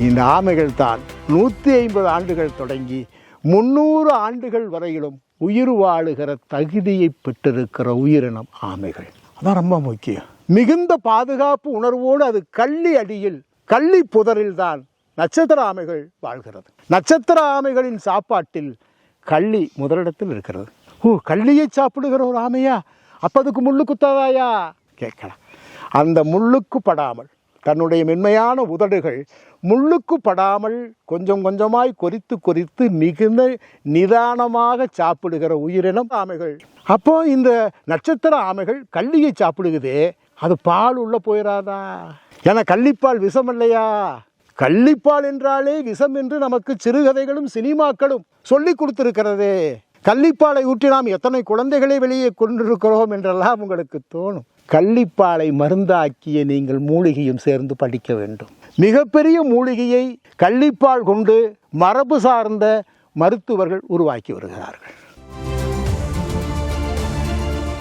இந்த ஆமைகள் தான் நூற்றி ஐம்பது ஆண்டுகள் தொடங்கி முந்நூறு ஆண்டுகள் வரையிலும் உயிர் வாழுகிற தகுதியை பெற்றிருக்கிற உயிரினம் ஆமைகள். அதான் ரொம்ப முக்கியம். மிகுந்த பாதுகாப்பு உணர்வோடு அது கள்ளி அடியில் கள்ளி புதரில் தான் நட்சத்திர ஆமைகள் வாழ்கிறது. நட்சத்திர ஆமைகளின் சாப்பாட்டில் கள்ளி முதலிடத்தில் இருக்கிறது. ஓ கள்ளியை சாப்பிடுகிற ஒரு ஆமையா? அப்போ அதுக்கு முள்ளு குத்தாதாயா? கேட்கலாம். அந்த முள்ளுக்கு படாமல் தன்னுடைய மென்மையான உதடுகள் முள்ளுக்கு படாமல் கொஞ்சம் கொஞ்சமாய் கொறித்து கொறித்து மிகுந்த நிதானமாக சாப்பிடுகிற உயிரினம் ஆமைகள். அப்போ இந்த நட்சத்திர ஆமைகள் கள்ளியை சாப்பிடுகுதே அது பால் உள்ள போயிடாதா ஏன்னா கள்ளிப்பால் விஷம் இல்லையா கள்ளிப்பால் என்றாலே விஷம் என்று நமக்கு சிறுகதைகளும் சினிமாக்களும் சொல்லி கொடுத்திருக்கிறதே. கள்ளிப்பாலை ஊற்றி நாம் எத்தனை குழந்தைகளை வெளியே கொண்டிருக்கிறோம் என்றெல்லாம் உங்களுக்கு தோணும். கள்ளிப்பாலை மருந்தாக்கிய நீங்கள் மூலிகையும் சேர்ந்து படிக்க வேண்டும். மிகப்பெரிய மூலிகையை கள்ளிப்பால் கொண்டு மரபு சார்ந்த மருத்துவர்கள் உருவாக்கி வருகிறார்கள்.